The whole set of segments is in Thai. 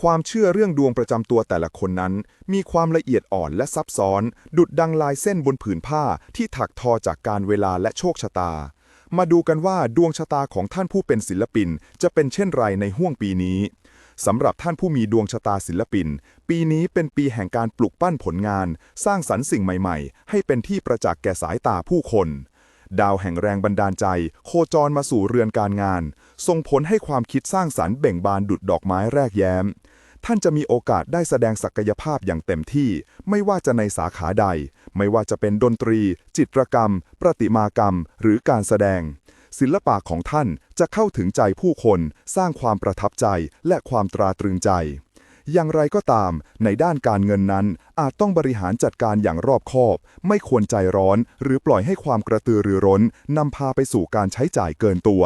ความเชื่อเรื่องดวงประจำตัวแต่ละคนนั้น มีความละเอียดอ่อนและซับซ้อน ดุดดังลายเส้นบนผืนผ้าที่ถักทอจากการเวลาและโชคชะตา มาดูกันว่าดวงชะตาของท่านผู้เป็นศิลปิน จะเป็นเช่นไรในห้วงปีนี้สำหรับท่านผู้มีดวงชะตาศิลปิน ปีนี้เป็นปีแห่งการปลุกปั้นผลงาน สร้างสรรค์สิ่งใหม่ๆ ให้เป็นที่ประจักษ์แก่สายตาผู้คน ดาวแห่งแรงบันดาลใจ โคจรมาสู่เรือนการงานส่งผลให้ความคิดสร้างสรรค์เบ่งบานดุดดอกไม้แรกแย้ม ท่านจะมีโอกาสได้แสดงศักยภาพอย่างเต็มที่ ไม่ว่าจะในสาขาใด ไม่ว่าจะเป็นดนตรี จิตรกรรม ประติมากรรม หรือการแสดง ศิลปะของท่านจะเข้าถึงใจผู้คน สร้างความประทับใจและความตราตรึงใจ อย่างไรก็ตาม ในด้านการเงินนั้น อาจต้องบริหารจัดการอย่างรอบคอบ ไม่ควรใจร้อน หรือปล่อยให้ความกระตือรือร้นนำพาไปสู่การใช้จ่ายเกินตัว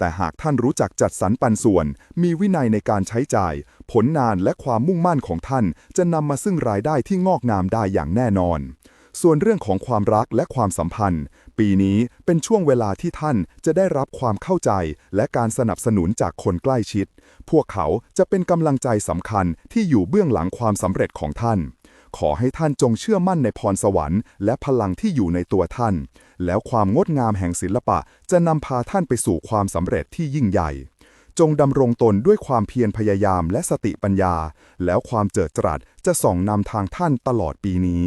แต่หากท่านรู้จักจัดสรรปันส่วน มีวินัยในการใช้จ่าย ผลงานและความมุ่งมั่นของท่าน จะนำมาซึ่งรายได้ที่งอกงามได้อย่างแน่นอน ส่วนเรื่องของความรักและความสัมพันธ์ ปีนี้เป็นช่วงเวลาที่ท่านจะได้รับความเข้าใจ และการสนับสนุนจากคนใกล้ชิด พวกเขาจะเป็นกำลังใจสำคัญที่อยู่เบื้องหลังความสำเร็จของท่าน ขอให้ท่านจงเชื่อมั่นในพรสวรรค์และพลังที่อยู่ในตัวท่าน แล้วความงดงามแห่งศิลปะจะนำพาท่านไปสู่ความสำเร็จที่ยิ่งใหญ่ จงดำรงตนด้วยความเพียรพยายามและสติปัญญา แล้วความเจิดจรัสจะส่องนำทางท่านตลอดปีนี้